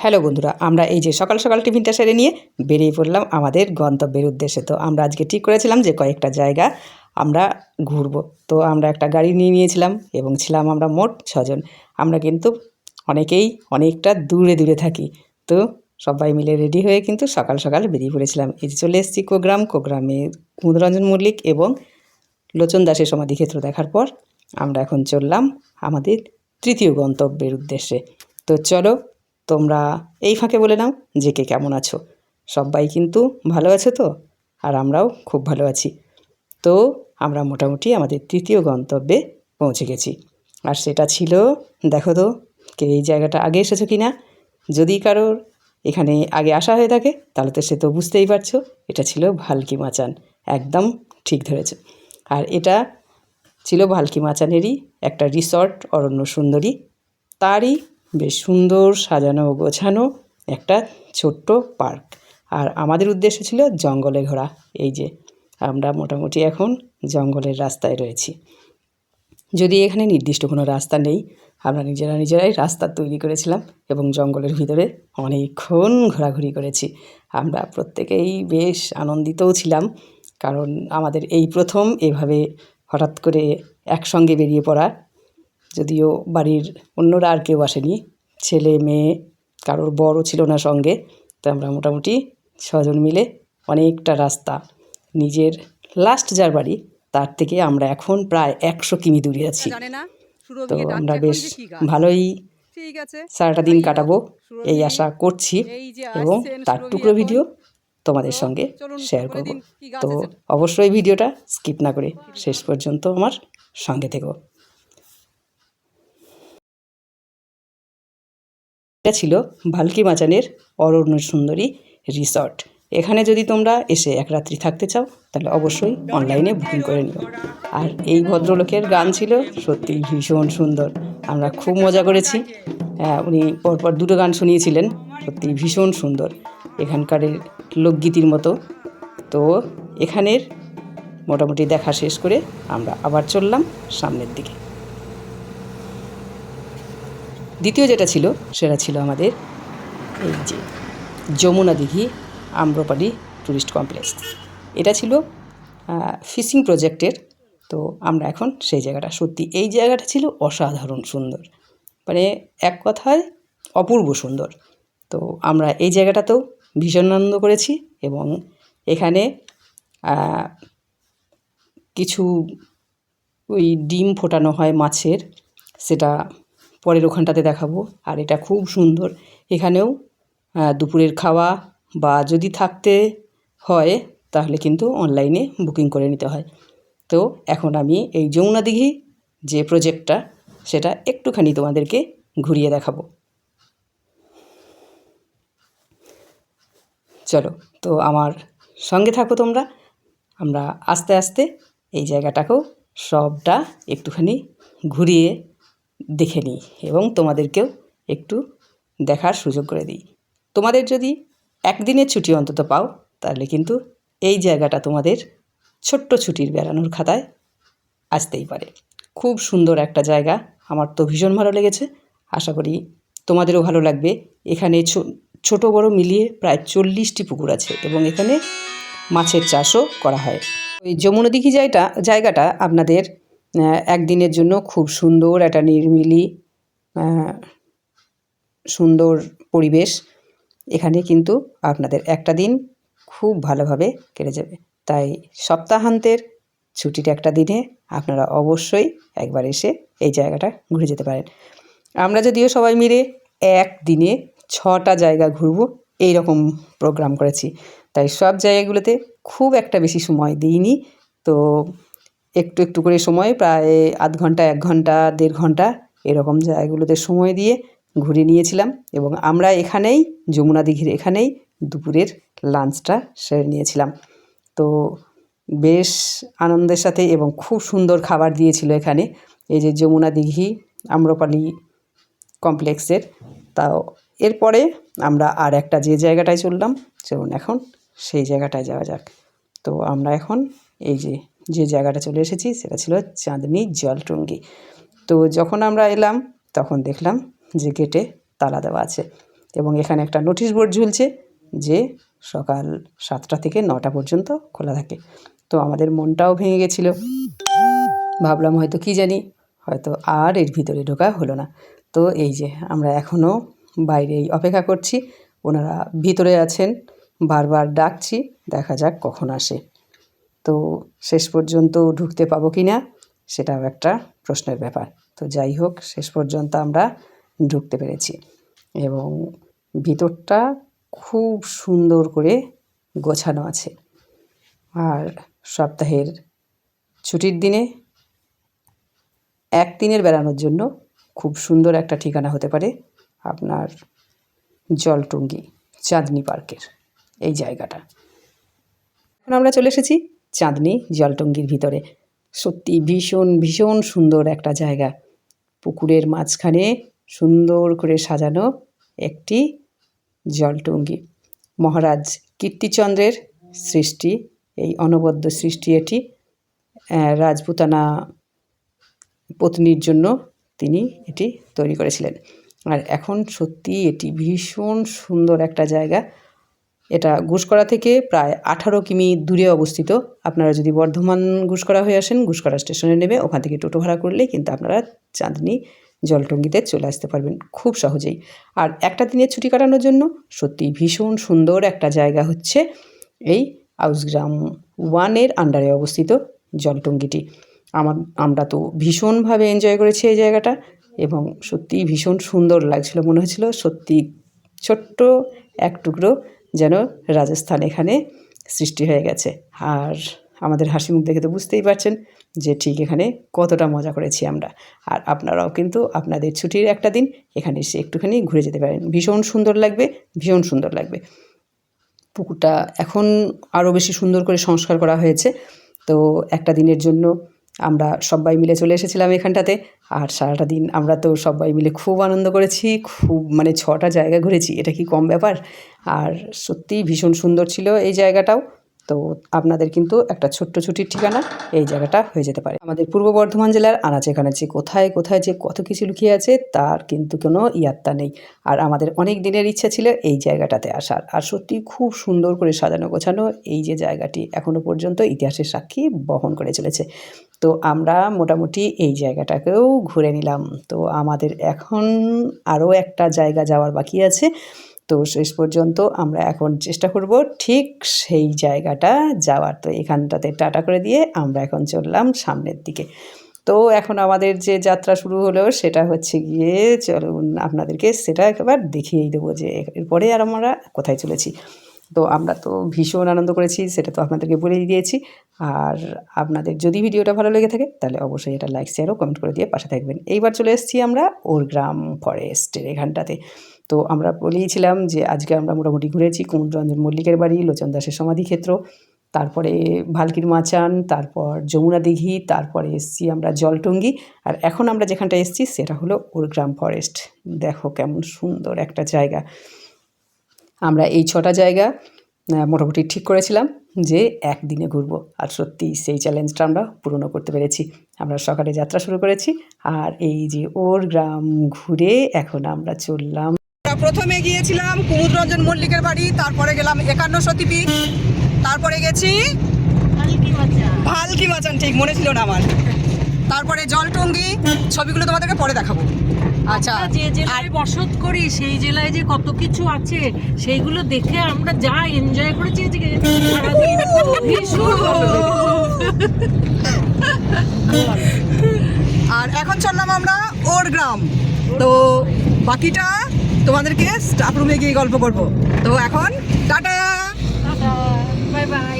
Hello বন্ধুরা, আমরা এই যে সকাল সকাল টিফিনটা সেরে নিয়ে বেরিয়ে পড়লাম আমাদের গন্তব্যের উদ্দেশ্যে। তো আমরা আজকে ঠিক করেছিলাম যে কয়েকটা জায়গা আমরা ঘুরবো। তো আমরা একটা গাড়ি নিয়ে নিয়েছিলাম এবং ছিলাম আমরা মোট ছজন। আমরা কিন্তু অনেকেই অনেকটা দূরে দূরে থাকি। তো সবাই মিলে রেডি হয়ে কিন্তু সকাল সকাল বেরিয়ে পড়েছিলাম। এই যে চলে এসেছি কোগ্রাম। কোগ্রামে কুমুদরঞ্জন মল্লিক এবং লোচন দাসের সমাধিক্ষেত্র দেখার পর আমরা এখন চললাম আমাদের তৃতীয় গন্তব্যের উদ্দেশ্যে। তো চলো তোমরা এই ফাঁকে বলে নাও যে কে কেমন আছো। সবাই কিন্তু ভালো আছে তো? আর আমরাও খুব ভালো আছি। তো আমরা মোটামুটি আমাদের তৃতীয় গন্তব্যে পৌঁছে গেছি। আর সেটা ছিল, দেখো তো, কে এই জায়গাটা আগে এসেছ কি না যদি কারোর এখানে আগে আসা হয়ে থাকে, তাহলে তো সে তো বুঝতেই পারছ, এটা ছিল ভালকি মাচান। একদম ঠিক ধরেছে। আর এটা ছিল ভালকি মাচানেরই একটা রিসর্ট, অরণ্য সুন্দরী। তারই বেশ সুন্দর সাজানো গোছানো একটা ছোট্ট পার্ক। আর আমাদের উদ্দেশ্য ছিল জঙ্গলে ঘোরা। এই যে, আমরা মোটামুটি এখন জঙ্গলের রাস্তায় রয়েছি। যদি এখানে নির্দিষ্ট কোনো রাস্তা নেই, আমরা নিজেরা নিজেরাই রাস্তা তৈরি করেছিলাম এবং জঙ্গলের ভিতরে অনেকক্ষণ ঘোরাঘুরি করেছি। আমরা প্রত্যেকেই বেশ আনন্দিতও ছিলাম, কারণ আমাদের এই প্রথম এভাবে হঠাৎ করে একসঙ্গে বেরিয়ে পড়া যদিও বাড়ির অন্যরা আর কেউ আসেনি ছেলে মেয়ে কারোর বড় ছিল না সঙ্গে তো আমরা মোটামুটি ছজন মিলে অনেকটা রাস্তা। নিজের লাস্ট যার বাড়ি তার থেকে আমরা এখন প্রায় একশো কিমি দূরে আছি। তো আমরা বেশ। ভালোই সারাটা দিন কাটাবো এই আশা করছি এবং তার টুকরো ভিডিও তোমাদের সঙ্গে শেয়ার করব। তো অবশ্যই ভিডিওটা স্কিপ না করে শেষ পর্যন্ত আমার সঙ্গে থেকো। এটা ছিল ভালকি মাচানের অরণ্য সুন্দরী রিসর্ট। এখানে যদি তোমরা এসে এক রাত্রি থাকতে চাও তাহলে অবশ্যই অনলাইনে বুকিং করে নিও। আর এই ভদ্রলোকের গান ছিল সত্যি ভীষণ সুন্দর। আমরা খুব মজা করেছি। হ্যাঁ, উনি পরপর দুটো গান শুনিয়েছিলেন সত্যি ভীষণ সুন্দর। এখানকার লোকগীতির মতো। তো এখানের মোটামুটি দেখা শেষ করে আমরা আবার চললাম সামনের দিকে। দ্বিতীয় যেটা ছিল, সেটা ছিল আমাদের এই যে যমুনা দিঘি আম্রপালি ট্যুরিস্ট কমপ্লেক্স। এটা ছিল ফিশিং প্রজেক্টের। তো আমরা এখন সেই জায়গাটা, সত্যি এই জায়গাটা ছিল অসাধারণ সুন্দর। মানে এক কথায় অপূর্ব সুন্দর। তো আমরা এই জায়গাটাতেও ভীষণ আনন্দ করেছি এবং এখানে কিছু ওই ডিম ফোটানো হয় মাছের, সেটা পরের ওখানটাতে দেখাবো। আর এটা খুব সুন্দর। এখানেও দুপুরের খাওয়া বা যদি থাকতে হয়, তাহলে কিন্তু অনলাইনে বুকিং করে নিতে হয়। তো এখন আমি এই যমুনা দিঘি যে প্রজেক্টটা, সেটা একটুখানি তোমাদেরকে ঘুরিয়ে দেখাবো। চলো, তো আমার সঙ্গে থাকো তোমরা। আমরা আস্তে আস্তে এই জায়গাটাকেও সবটা একটুখানি ঘুরিয়ে দেখে নিই এবং তোমাদেরকেও একটু দেখার সুযোগ করে দিই। তোমাদের যদি একদিনের ছুটি অন্তত পাও, তাহলে কিন্তু এই জায়গাটা তোমাদের ছোট্ট ছুটির বেড়ানোর খাতায় আসতেই পারে। খুব সুন্দর একটা জায়গা। আমার তো ভীষণ ভালো লেগেছে। আশা করি তোমাদেরও ভালো লাগবে। এখানে ছোট বড় মিলিয়ে প্রায় চল্লিশটি পুকুর আছে এবং এখানে মাছের চাষও করা হয়। ওই যমুনা দিঘি জায়গা জায়গাটা আপনাদের একদিনের জন্য খুব সুন্দর একটা নির্মিলি সুন্দর পরিবেশ এখানে কিন্তু আপনাদের একটা দিন খুব ভালোভাবে কেটে যাবে। তাই সপ্তাহান্তের ছুটির একটা দিনে আপনারা অবশ্যই একবার এসে এই জায়গাটা ঘুরে যেতে পারেন। আমরা যদিও সবাই মিলে এক দিনে ছটা জায়গা ঘুরবো এই রকম প্রোগ্রাম করেছি। তাই সব জায়গাগুলোতে খুব একটা বেশি সময় দিইনি। তো একটু একটু করে সময়, প্রায় আধ ঘণ্টা, এক ঘণ্টা, দেড় ঘণ্টা এরকম জায়গাগুলোতে সময় দিয়ে ঘুরে নিয়েছিলাম এবং আমরা এখানেই, যমুনা দিঘির এখানেই দুপুরের লাঞ্চটা সেরে নিয়েছিলাম। তো বেশ আনন্দের সাথে এবং খুব সুন্দর খাবার দিয়েছিল এখানে। এই যে যমুনা দিঘি আম্রপালি কমপ্লেক্সের, তাও এরপরে আমরা আর একটা যে জায়গাটায় চললাম, চলুন এখন সেই জায়গাটায় যাওয়া যাক। তো আমরা এখন এই যে যে জায়গাটা চলে এসেছি সেটা ছিল চাঁদনি জলটুঙ্গি। তো যখন আমরা এলাম, তখন দেখলাম যে গেটে তালা দেওয়া আছে এবং এখানে একটা নোটিশ বোর্ড ঝুলছে যে সকাল সাতটা থেকে নটা পর্যন্ত খোলা থাকে। তো আমাদের মনটাও ভেঙে গেছিল। ভাবলাম হয়তো কি জানি, হয়তো আর এর ভিতরে ঢোকা হলো না। তো এই যে আমরা এখনও বাইরেই অপেক্ষা করছি, ওনারা ভিতরে আছেন, বারবার ডাকছি, দেখা যাক কখন আসে। তো শেষ পর্যন্ত ঢুকতে পাবো কি না, সেটাও একটা প্রশ্নের ব্যাপার। তো যাই হোক, শেষ পর্যন্ত আমরা ঢুকতে পেরেছি এবং ভিতরটা খুব সুন্দর করে গোছানো আছে। আর সপ্তাহের ছুটির দিনে একদিনের বেড়ানোর জন্য খুব সুন্দর একটা ঠিকানা হতে পারে আপনার জলটুঙ্গি, চাঁদনি পার্কের, এই জায়গাটা। এখন আমরা চলে এসেছি চাঁদনি জলটঙ্গির ভিতরে। সত্যি ভীষণ ভীষণ সুন্দর একটা জায়গা। পুকুরের মাঝখানে সুন্দর করে সাজানো একটি জলটঙ্গি। মহারাজ কীর্তিচন্দ্রের সৃষ্টি, এই অনবদ্য সৃষ্টি এটি রাজপুতানা পত্নীর জন্য তিনি এটি তৈরি করেছিলেন। আর এখন সত্যি এটি ভীষণ সুন্দর একটা জায়গা। এটা ঘুষকরা থেকে প্রায় আঠারো কিমি দূরে অবস্থিত। আপনারা যদি বর্ধমান ঘুষকরা হয়ে আসেন ঘুষকরা স্টেশনে নেমে ওখান থেকে টোটো ভাড়া করলে কিন্তু আপনারা চাঁদনি জলটঙ্গিতে চলে আসতে পারবেন খুব সহজেই। আর একটা দিনের ছুটি কাটানোর জন্য সত্যি ভীষণ সুন্দর একটা জায়গা হচ্ছে এই আউসগ্রাম ওয়ানের আন্ডারে অবস্থিত জলটঙ্গিটি। আমার, আমরা তো ভীষণভাবে এনজয় করেছি এই জায়গাটা এবং সত্যিই ভীষণ সুন্দর লাগছিল, মনে হচ্ছিল সত্যি ছোট্ট এক টুকরো যেন রাজস্থান এখানে সৃষ্টি হয়ে গেছে। আর আমাদের হাসি মুখ দেখে তো বুঝতেই পারছেন যে ঠিক এখানে কতটা মজা করেছি আমরা। আর আপনারাও কিন্তু আপনাদের ছুটির একটা দিন এখানে এসে একটুখানি ঘুরে যেতে পারেন। ভীষণ সুন্দর লাগবে, ভীষণ সুন্দর লাগবে। পুকুরটা এখন আরও বেশি সুন্দর করে সংস্কার করা হয়েছে। তো একটা দিনের জন্য আমরা সবাই মিলে চলে এসেছিলাম এখানটাতে। আর সারাটা দিন আমরা তো সবাই মিলে খুব আনন্দ করেছি, খুব মানে ছটা জায়গা ঘুরেছি। এটা কি কম ব্যাপার? আর সত্যিই ভীষণ সুন্দর ছিল এই জায়গাটাও। তো আপনাদের কিন্তু একটা ছোট্ট ছুটির ঠিকানা এই জায়গাটা হয়ে যেতে পারে। আমাদের পূর্ব বর্ধমান জেলার আনাচে কানাচে কোথায় কোথায় যে কত কিছু লুকিয়ে আছে তার কিন্তু কোনো ইয়াত্তা নেই। আর আমাদের অনেক দিনের ইচ্ছা ছিল এই জায়গাটাতে আসার। আর সত্যি খুব সুন্দর করে সাজানো গোছানো এই যে জায়গাটি এখনও পর্যন্ত ইতিহাসের সাক্ষী বহন করে চলেছে। তো আমরা মোটামুটি এই জায়গাটাকেও ঘুরে নিলাম। তো আমাদের এখন আরও একটা জায়গা যাওয়ার বাকি আছে। তো শেষ পর্যন্ত আমরা এখন চেষ্টা করব ঠিক সেই জায়গাটা যাওয়ার। তো এখানটাতে টাটা করে দিয়ে আমরা এখন চললাম সামনের দিকে। তো এখন আমাদের যে যাত্রা শুরু হলো সেটা হচ্ছে গিয়ে চলুন আপনাদেরকে সেটা একবার দেখিয়েই দেবো যে এরপরে আর আমরা কোথায় চলেছি। তো আমরা তো ভীষণ আনন্দ করেছি, সেটা তো আপনাদেরকে বলেই দিয়েছি। আর আপনাদের যদি ভিডিওটা ভালো লেগে থাকে, তাহলে অবশ্যই এটা লাইক শেয়ার ও কমেন্ট করে দিয়ে পাশে থাকবেন। এইবার চলে এসেছি আমরা ওর গ্রাম ফরেস্টের এখানটাতে। তো আমরা বলেইছিলাম যে আজকে আমরা মোটামুটি ঘুরেছি কুমুদরঞ্জন মল্লিকের বাড়ি, লোচন দাসের সমাধিক্ষেত্র তারপরে ভালকির মাচান, তারপর যমুনা দিঘি, তারপরে এসছি আমরা জলটঙ্গি। আর এখন আমরা যেখানটা এসছি, সেটা হলো ওর গ্রাম ফরেস্ট। দেখো কেমন সুন্দর একটা জায়গা। আমরা এই ছটা জায়গা মোটামুটি ঠিক করেছিলাম যে একদিনে ঘুরবো। আর সত্যি সেই চ্যালেঞ্জটা আমরা পূরণ করতে পেরেছি। আমরা সকালে যাত্রা শুরু করেছি আর এই যে ওর গ্রাম ঘুরে এখন আমরা চললাম। প্রথমে গিয়েছিলাম কুমুদরঞ্জন মল্লিকের বাড়ি, তারপরে গেলাম একান্ন সতীপীঠ তারপরে গেছি ভালকি মাচান, ঠিক মনে ছিল না আমার। তারপরে জলটঙ্গি, ছবিগুলো তোমাদেরকে পরে দেখাবো। আচ্ছা যে জেলায় বসত করি সেই জেলায় যে কত কিছু আছে সেইগুলো দেখে আমরা যা এনজয় করেছি সারাদিন ভীষণ আর এখন চললাম আমরা ওর গ্রাম তো বাকিটা তোমাদেরকে স্টাফ রুমে গিয়ে গল্প করব। তো এখন টাটা। Bye bye